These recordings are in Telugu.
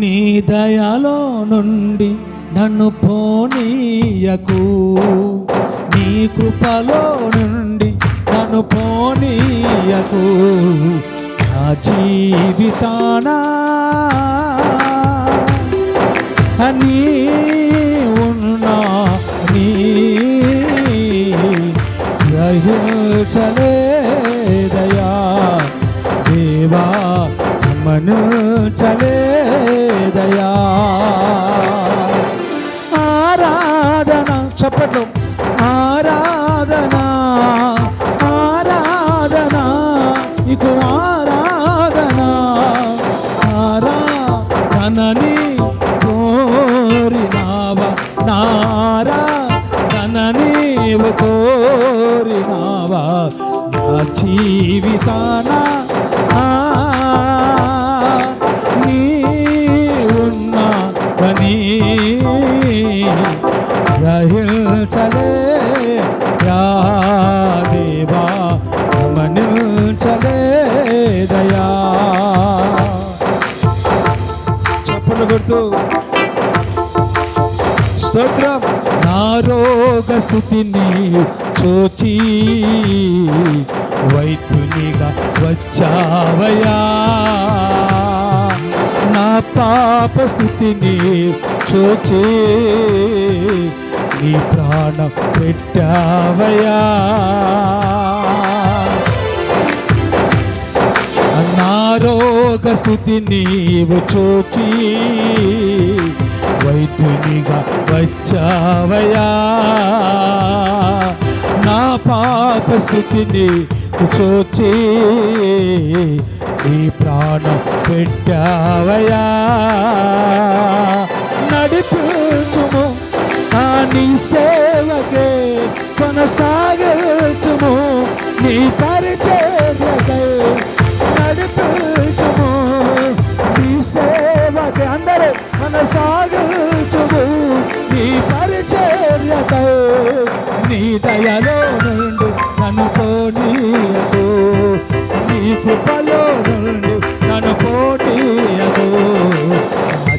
నీ దయలో నుండి నన్ను పోనీయకు. నీ కృపలో నుండి నన్ను పోనీయకు. నా జీవితానా అని ఉన్నా నీ గ్రహించలేదయా. దేవా మను చలే ఇకు ఆరాధన ఆరాధనని కోరినావా? నారా నీవు కోరినావా? నా జీవితాన నీ ఉన్నా పని చప్పులు స్తోత్రం. నా రోగ స్థితిని చూచి వైద్యునిగా వచ్చావయా నా పాప స్థితిని చూచి నీ ప్రాణం పెట్టావయా అన్నారో రోగ స్థితి నీవు చూచి వైద్యునిగా వచ్చావయా నా పాప స్థితిని చూచి నీ ప్రాణం పెట్టావయా నడిపించుము కానీ సే దయలో నుండి నన్ను పోనీయకు. నీ కృపలో నన్ను నా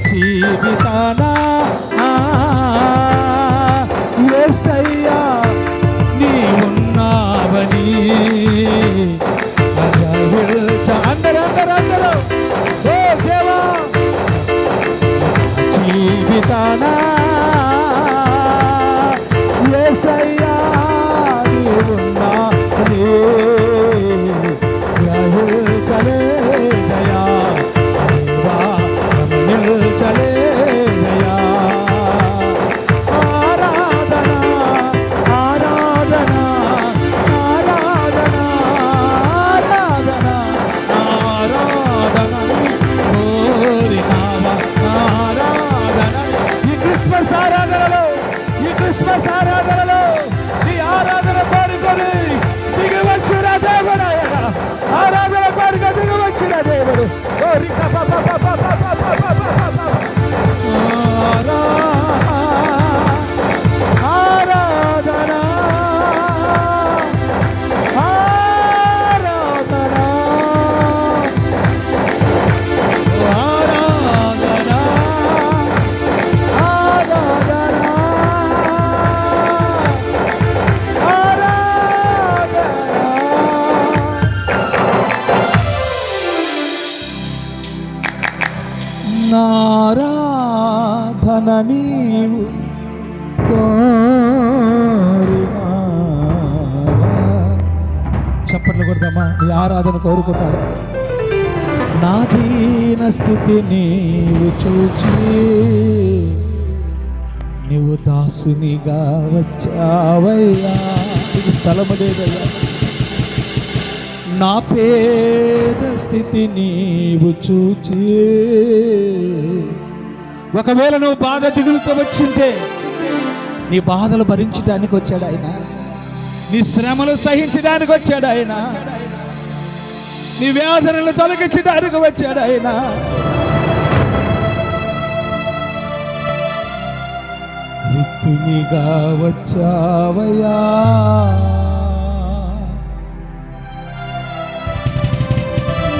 జీవితానా నారాధన నీవు చప్పట్లు కొడదామా? నీ ఆరాధన కోరుకుంటాడు నా దీన స్థితి నీవు చూచి నీవు దాసునిగా వచ్చావయ్యా. ఇది స్థలము లేదయ్యా నా పేద స్థితి నీవు చూచి ఒకవేళ నువ్వు బాధ దిగులుతో వచ్చింటే నీ బాధలు భరించడానికి వచ్చాడు ఆయన. నీ శ్రమలు సహించడానికి వచ్చాడు ఆయన. నీ వేదనలు తొలగించడానికి వచ్చాడు ఆయన. రిక్తునిగా వచ్చావయా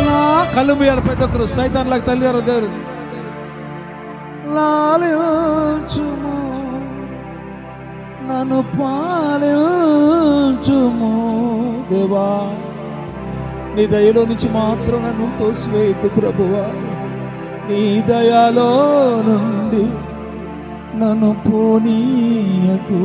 నా కళ్ళు మీద ప్రతి ఒక్కరు సైతాన్లకు తల్లిదారు దేవుడు. లాలించుము నన్ను పాలించుము. దేవా నీ దయలో నుంచి మాత్రం నన్ను తోసివేయద్దు ప్రభువా. నీ దయలో నుండి నన్ను పోనీయకు.